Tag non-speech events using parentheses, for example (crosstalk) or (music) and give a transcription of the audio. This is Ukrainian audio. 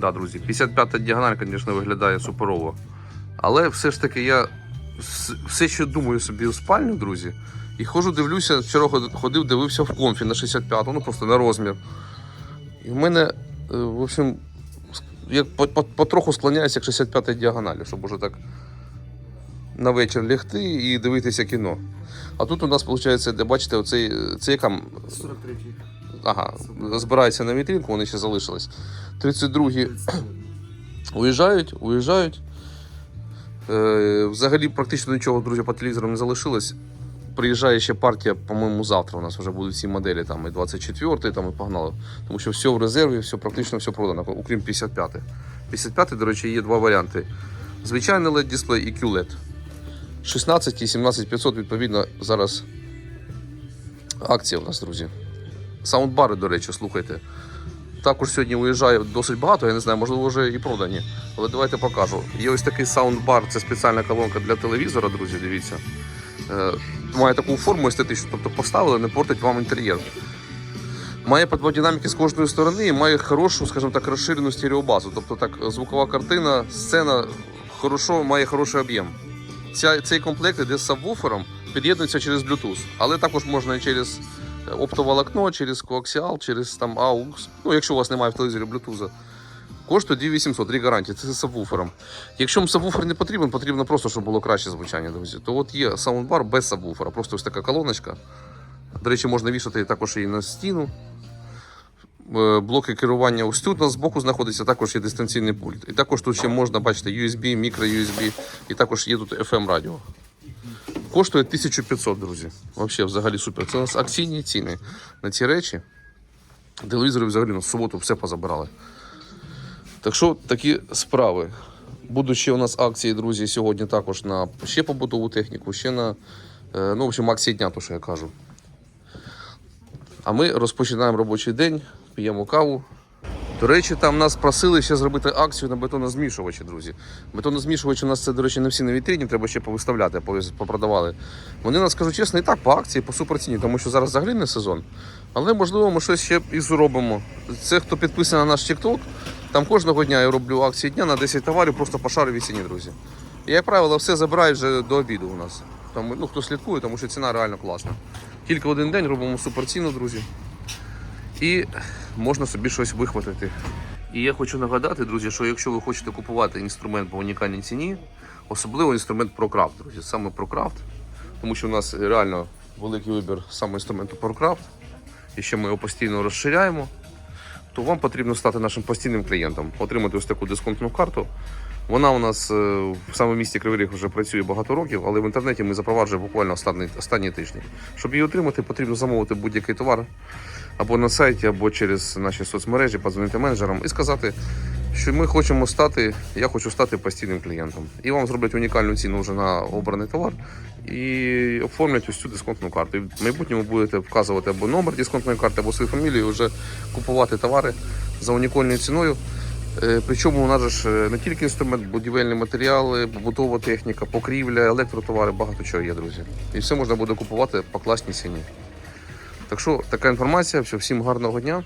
Да, друзі, 55-та діагональ, звісно, виглядає суперово. Але все ж таки я все ще думаю собі у спальню, друзі. І ходжу, дивлюся, вчора ходив, дивився в комфі на 65-ту, ну просто на розмір. І в мене, е, в общем, я по- по- потроху склоняюся к 65-й діагоналі, щоб уже так на вечір лягти і дивитися кіно. А тут у нас, виходить, де бачите, оцей, це яка 43-й. Ага, збирається на вітринку, вони ще залишились. 32-гі (clears throat) уїжджають, уїжджають. Е, взагалі практично нічого, друзі, по телевізору не залишилось. Приїжджає ще партія, по-моєму, завтра. У нас вже будуть всі моделі, там і 24-й, там і погнали. Тому що все в резерві, все практично все продано, окрім 55-ї. 55-й, до речі, є два варіанти: звичайний LED дисплей і QLED. 16 і 17500, відповідно, зараз акція у нас, друзі. Саундбари, до речі, слухайте. Також сьогодні виїжджає досить багато, я не знаю, можливо, вже і продані. Але давайте покажу. Є ось такий саундбар, це спеціальна колонка для телевізора, друзі, дивіться. Е, має таку форму естетичну, тобто поставили, не портить вам інтер'єр. Має по два динаміки з кожної сторони і має хорошу, скажімо так, розширену стереобазу. Тобто так, звукова картина, сцена хорошо, має хороший об'єм. Цей комплект іде з сабвуфером, під'єднується через Bluetooth, але також можна і через оптоволокно, через коаксіал, через там AUX. Ну, якщо у вас немає в телевізорі Bluetooth. Коштує 2800, рік гарантії, це з сабвуфером. Якщо вам сабвуфер не потрібен, потрібно просто, щоб було краще звучання, друзі. То от є саундбар без сабвуфера, просто ось така колоночка. До речі, можна вішати також і на стіну. Е, Блоки керування ось тут у нас збоку знаходиться, також є дистанційний пульт. І також тут ще можна бачити USB, мікро USB, і також є тут FM радіо. Коштує 1500, друзі. Взагалі, взагалі супер. Це у нас акційні ціни на ці речі. Телевізори взагалі на суботу все позабирали. Так що такі справи. Будуть ще у нас акції, друзі, сьогодні також на ще побутову техніку, ще на е, ну, в общем, акції дня, то що я кажу. А ми розпочинаємо робочий день, п'ємо каву. До речі, там нас просили ще зробити акцію на бетонозмішувачі, друзі. Бетонозмішувачі у нас це, до речі, не всі на вітріні, треба ще повиставляти, попродавали. Вони нас, скажу чесно, і так по акції, по суперціні, тому що зараз взагалі сезон. Але можливо ми щось ще і зробимо. Це хто підписаний на наш TikTok, там кожного дня я роблю акції дня на 10 товарів просто по шаровій ціні, друзі. І, як правило, все забирають вже до обіду у нас. Там, ну, хто слідкує, тому що ціна реально класна. Тільки один день робимо суперціну, друзі. І можна собі щось вихватити. І я хочу нагадати, друзі, що якщо ви хочете купувати інструмент по унікальній ціні, особливо інструмент ProCraft, друзі, саме ProCraft, тому що у нас реально великий вибір саме інструменту ProCraft, і ще ми його постійно розширяємо, то вам потрібно стати нашим постійним клієнтом, отримати ось таку дисконтну карту. Вона у нас е, в самому місті Кривий Ріг вже працює багато років, але в інтернеті ми запроваджуємо буквально останні, останні тижні. Щоб її отримати, потрібно замовити будь-який товар або на сайті, або через наші соцмережі, подзвонити менеджерам і сказати, що ми хочемо стати, я хочу стати постійним клієнтом. І вам зроблять унікальну ціну вже на обраний товар і оформлять ось цю дисконтну карту. І в майбутньому будете вказувати або номер дисконтної карти, або свою фамілію, і вже купувати товари за унікальною ціною. Е, Причому у нас ж е, не тільки інструмент, будівельні матеріали, побутова техніка, покрівля, електротовари, багато чого є, друзі. І все можна буде купувати по класній ціні. Так що така інформація, все, всім гарного дня.